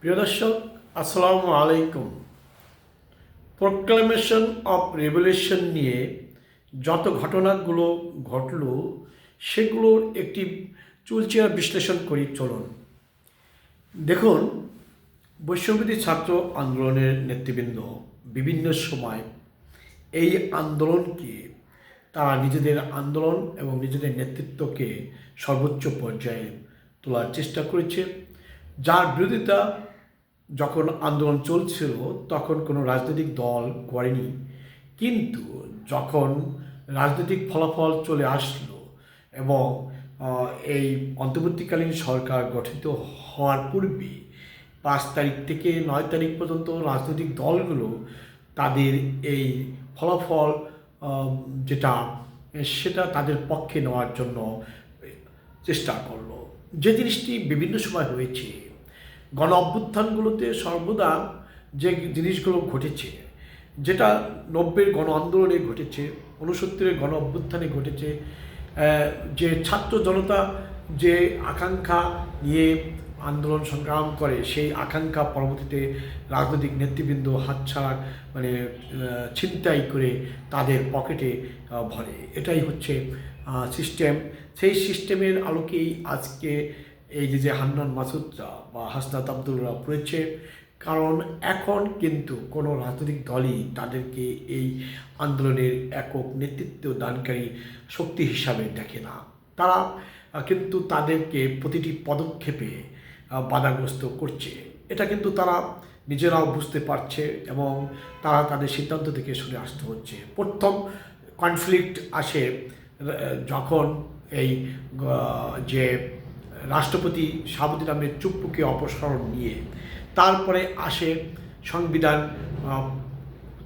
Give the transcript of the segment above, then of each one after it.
প্রিয় দর্শক, আসসালামু আলাইকুম। প্রোক্লামেশন অফ রেভলিউশন নিয়ে যত ঘটনাগুলো ঘটল, সেগুলোর একটি চুলচেরা বিশ্লেষণ করি, চলুন। দেখুন বৈশ্যবিধি ছাত্র আন্দোলনের নেতৃবৃন্দ বিভিন্ন সময় এই আন্দোলনকে, তারা নিজেদের আন্দোলন এবং নিজেদের নেতৃত্বকে সর্বোচ্চ পর্যায়ে তোলার চেষ্টা করেছে। যার বিরোধিতা যখন আন্দোলন চলছিল, তখন কোনো রাজনৈতিক দল করেনি। কিন্তু যখন রাজনৈতিক ফলাফল চলে আসলো এবং এই অন্তর্বর্তীকালীন সরকার গঠিত হওয়ার পূর্বে পাঁচ তারিখ থেকে নয় তারিখ পর্যন্ত রাজনৈতিক দলগুলো তাদের এই ফলাফল যেটা, সেটা তাদের পক্ষে নেওয়ার জন্য চেষ্টা করল। যে জিনিসটি বিভিন্ন সময় হয়েছে, গণ অভ্যুত্থানগুলোতে সর্বদা যে জিনিসগুলো ঘটেছে, যেটা নব্বের গণ আন্দোলনে ঘটেছে উনসত্তরের গণ অভ্যুত্থানে ঘটেছে যে ছাত্র জনতা যে আকাঙ্ক্ষা নিয়ে আন্দোলন সংগ্রাম করে, সেই আকাঙ্ক্ষা পরবর্তীতে রাজনৈতিক নেতৃবৃন্দ হাতছাড়া মানে ছিনতাই করে তাদের পকেটে ভরে। এটাই হচ্ছে সিস্টেম সেই সিস্টেমের আলোকেই আজকে এই যে যে হান্নান মাসুদরা বা হাসনাত আব্দুলরা পড়েছে, কারণ এখন কিন্তু কোনো রাজনৈতিক দলই তাদেরকে এই আন্দোলনের একক নেতৃত্ব দানকারী শক্তি হিসাবে দেখে না। তারা কিন্তু তাদেরকে প্রতিটি পদক্ষেপে বাধাগ্রস্ত করছে। এটা কিন্তু তারা নিজেরাও বুঝতে পারছে এবং তারা তাদের সিদ্ধান্ত থেকে সরে আসতে হচ্ছে। প্রথম কনফ্লিক্ট আসে যখন এই যে রাষ্ট্রপতি শাহাবুদ্দিন আহমেদ চুপ্পুকে অপসারণ নিয়ে, তারপরে আসে সংবিধান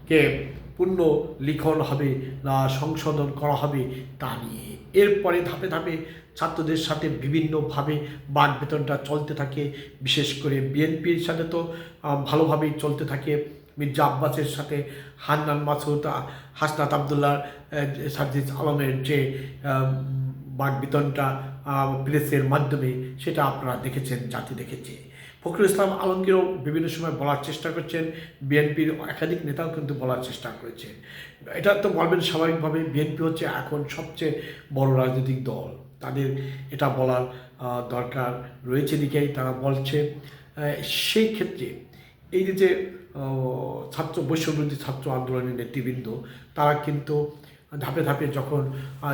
কে পূর্ণ লিখন হবে সংশোধন করা হবে তা নিয়ে। এরপরে ধাপে ধাপে ছাত্রদের সাথে বিভিন্নভাবে বাক বেতনটা চলতে থাকে, বিশেষ করে বিএনপির সাথে তো ভালোভাবেই চলতে থাকে। মির্জা আব্বাসের সাথে হান্নান মাসুদ হাসনাত আবদুল্লাহ সাজিদ আলমের যে বাক বেতনটা প্রেসের মাধ্যমে, সেটা আপনারা দেখেছেন, জাতি দেখেছে। ফখরুল ইসলাম আলমগীরও বিভিন্ন সময় বলার চেষ্টা করছেন, বিএনপির একাধিক নেতাও কিন্তু বলার চেষ্টা করেছেন। এটা তো বলবেন স্বাভাবিকভাবে, বিএনপি হচ্ছে এখন সবচেয়ে বড় রাজনৈতিক দল। তাদের এটা বলার দরকার রয়েছে দিকেই তারা বলছে সেই ক্ষেত্রে এই যে যে ছাত্র বৈশ্যবিরোধী ছাত্র আন্দোলনের নেতৃবৃন্দ, তারা কিন্তু ধাপে ধাপে যখন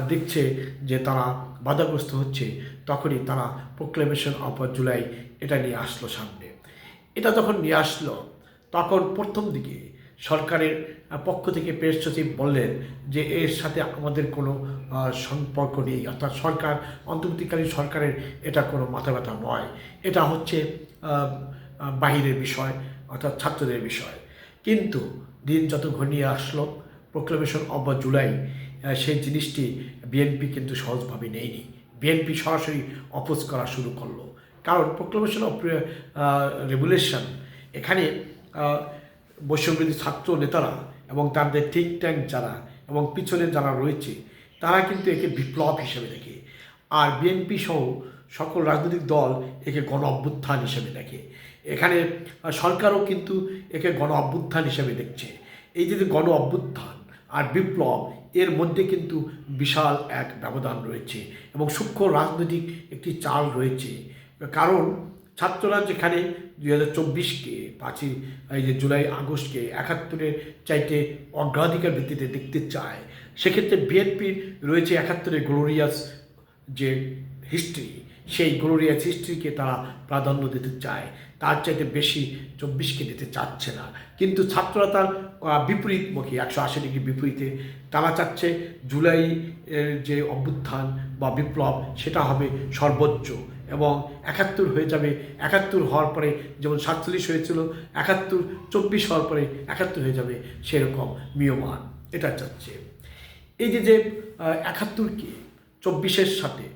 দেখছে যে তারা বাধাগ্রস্ত হচ্ছে, তখনই তারা প্রোক্লেমেশন অফ জুলাই এটা নিয়ে আসলো সামনে। এটা যখন নিয়ে আসলো, তখন প্রথম দিকে সরকারের পক্ষ থেকে প্রেস সচিব বললেন যে এর সাথে আমাদের কোনো সম্পর্ক নেই। অর্থাৎ সরকার, অন্তর্বর্তীকালীন সরকারের এটা কোনো মাথা ব্যথা নয়। এটা হচ্ছে বাহিরের বিষয়, অর্থাৎ ছাত্রদের বিষয়। কিন্তু দিন যত ঘনিয়ে আসলো প্রোক্লেমেশন অব জুলাই সেই জিনিসটি বিএনপি কিন্তু সহজভাবে নেয়নি। বিএনপি সরাসরি অপোজ করা শুরু করল। কারণ প্রোক্লেমেশন অফ রেগুলেশন এখানে আহ, ছাত্র নেতারা এবং তাদের থিঙ্ক ট্যাঙ্ক যারা এবং পিছনে যারা রয়েছে তারা কিন্তু একে বিপ্লব হিসেবে দেখে। আর বিএনপি সহ সকল রাজনৈতিক দল একে গণ অভ্যুত্থান হিসেবে দেখে। এখানে সরকারও কিন্তু একে গণ অভ্যুত্থান হিসেবে দেখছে। এই যে যে গণ অভ্যুত্থান আর বিপ্লব, এর মধ্যে কিন্তু বিশাল এক ব্যবধান রয়েছে এবং সূক্ষ্ম রাজনৈতিক একটি চাল রয়েছে। কারণ ছাত্ররা যেখানে দুই হাজার চব্বিশকে পাঁচই, এই যে জুলাই, আগস্টকে একাত্তরের চাইতে অগ্রাধিকার ভিত্তিতে দেখতে চায়, সেক্ষেত্রে বিএনপির রয়েছে একাত্তরের গ্লোরিয়াস যে হিস্ট্রি সেই গ্লোরিয়াস হিস্ট্রিকে তারা প্রাধান্য দিতে চায়। তার চাইতে বেশি চব্বিশকে দিতে চাচ্ছে না। কিন্তু ছাত্ররা তার বিপরীতমুখী, একশো আশি ডিগ্রি বিপরীতে তারা চাচ্ছে জুলাই যে অভ্যুত্থান বা বিপ্লব, সেটা হবে সর্বোচ্চ এবং একাত্তর হয়ে যাবে। একাত্তর হওয়ার পরে যেমন সাতচল্লিশ হয়েছিল, একাত্তর চব্বিশ হওয়ার পরে একাত্তর হয়ে যাবে, সেরকম মিয়মান এটা চাচ্ছে। এই যে যে একাত্তরকে চব্বিশের সাথে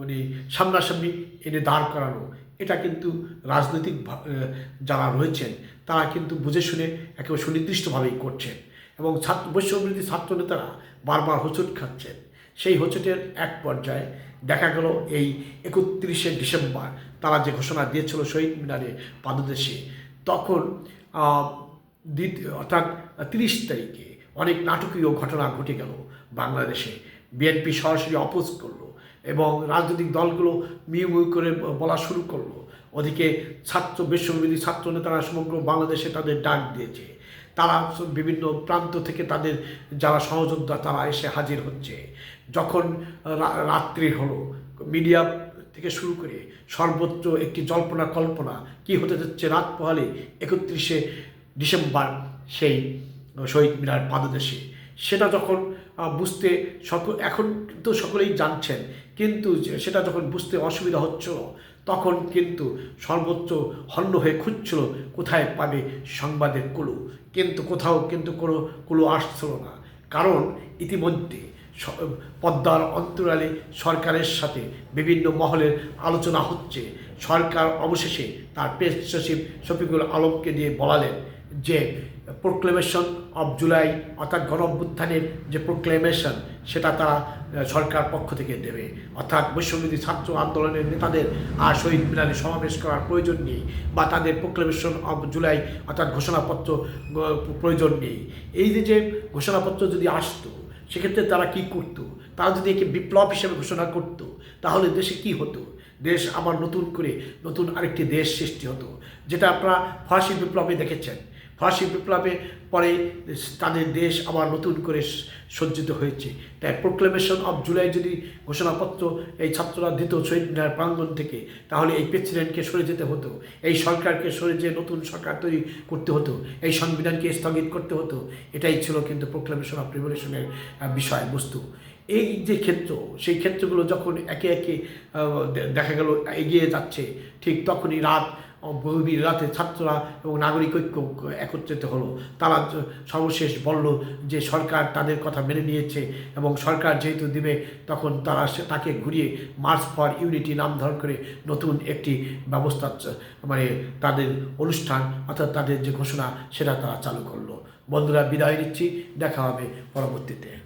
মানে সামনাসামনি এনে দাঁড় করানো, এটা কিন্তু রাজনৈতিক যারা রয়েছেন তারা কিন্তু বুঝে শুনে একেবারে সুনির্দিষ্টভাবেই করছেন। এবং ছাত্র বৈশ্যবিরোধী ছাত্র নেতারা বারবার হোঁচট খাচ্ছেন। সেই হোঁচটের এক পর্যায়ে দেখা গেল এই একত্রিশে ডিসেম্বর তারা যে ঘোষণা দিয়েছিল শহীদ মিনারে পাদদেশে, তখন অর্থাৎ তিরিশ তারিখে অনেক নাটকীয় ঘটনা ঘটে গেল বাংলাদেশে। বিএনপি সরাসরি অপোজ করল এবং রাজনৈতিক দলগুলো মিউ মিউ করে বলা শুরু করল। ওদিকে ছাত্র বিশ্ববিদ্যালয় ছাত্র নেতারা সমগ্র বাংলাদেশে তাদের ডাক দিয়েছে। তারা বিভিন্ন প্রান্ত থেকে তাদের যারা সহযোদ্ধা তারা এসে হাজির হচ্ছে। যখন রাত্রি হলো, মিডিয়া থেকে শুরু করে সর্বোচ্চ একটি জল্পনা কল্পনা কি হতে যাচ্ছে রাত পোহালে একত্রিশে ডিসেম্বর সেই শহীদ মিনার পাদদেশে। সেটা যখন বুঝতে সকল, এখন তো সকলেই জানছেন, কিন্তু সেটা যখন বুঝতে অসুবিধা হচ্ছিল তখন কিন্তু সর্বোচ্চ হন্য হয়ে খুঁজছিল, কোথায় পাবে সংবাদের কুলু? কিন্তু কোথাও কিন্তু কোনো কুলু আসছিল না। কারণ ইতিমধ্যে পদ্মার অন্তরালে সরকারের সাথে বিভিন্ন মহলের আলোচনা হচ্ছে। সরকার অবশেষে তার প্রেস সচিব শফিকুল আলমকে দিয়ে বলালেন যে প্রোক্লেমেশন অফ জুলাই অর্থাৎ গণ অভ্যুত্থানের যে প্রোক্লেমেশন সেটা তারা সরকার পক্ষ থেকে দেবে। অর্থাৎ বৈশ্ববিধি ছাত্র আন্দোলনের নেতাদের আর শহীদ মিনারে সমাবেশ করার প্রয়োজন নেই বা তাদের প্রোক্লেমেশন অফ জুলাই অর্থাৎ ঘোষণাপত্র প্রয়োজন নেই। এই যে যে ঘোষণাপত্র যদি আসতো, সেক্ষেত্রে তারা কি করতো? তারা যদি একে বিপ্লব হিসেবে ঘোষণা করতো, তাহলে দেশে কি হতো? দেশ আবার নতুন করে নতুন আরেকটি দেশ সৃষ্টি হতো, যেটা আপনারা ফরাসি বিপ্লবে দেখেছেন। ফরাসি বিপ্লবে পরে তাদের দেশ আবার নতুন করে সজ্জিত হয়েছে। তাই প্রোক্লেমেশন অফ জুলাই যদি ঘোষণাপত্র এই ছাত্ররা দিত শহীদ মিনার প্রাঙ্গণ থেকে, তাহলে এই প্রেসিডেন্টকে সরে যেতে হতো, এই সরকারকে সরে যেয়ে নতুন সরকার তৈরি করতে হতো, এই সংবিধানকে স্থগিত করতে হতো, এটাই ছিল কিন্তু প্রোক্লেমেশন অফ রিভলিউশনের বিষয় বস্তু এই যে ক্ষেত্র, সেই ক্ষেত্রগুলো যখন একে একে দেখা গেল এগিয়ে যাচ্ছে, ঠিক তখনই রাত গভীর রাতে ছাত্ররা এবং নাগরিক ঐক্য, একত্রিত হলো। তারা সর্বশেষ বলল যে, সরকার তাদের কথা মেনে নিয়েছে এবং সরকার যেহেতু দিবে, তখন তারা তাকে ঘুরিয়ে মার্চ ফর ইউনিটি নাম ধারণ করে নতুন একটি ব্যবস্থা মানে তাদের অনুষ্ঠান অর্থাৎ তাদের যে ঘোষণা, সেটা তারা চালু করল। বন্ধুরা, বিদায় নিচ্ছি। দেখা হবে পরবর্তীতে।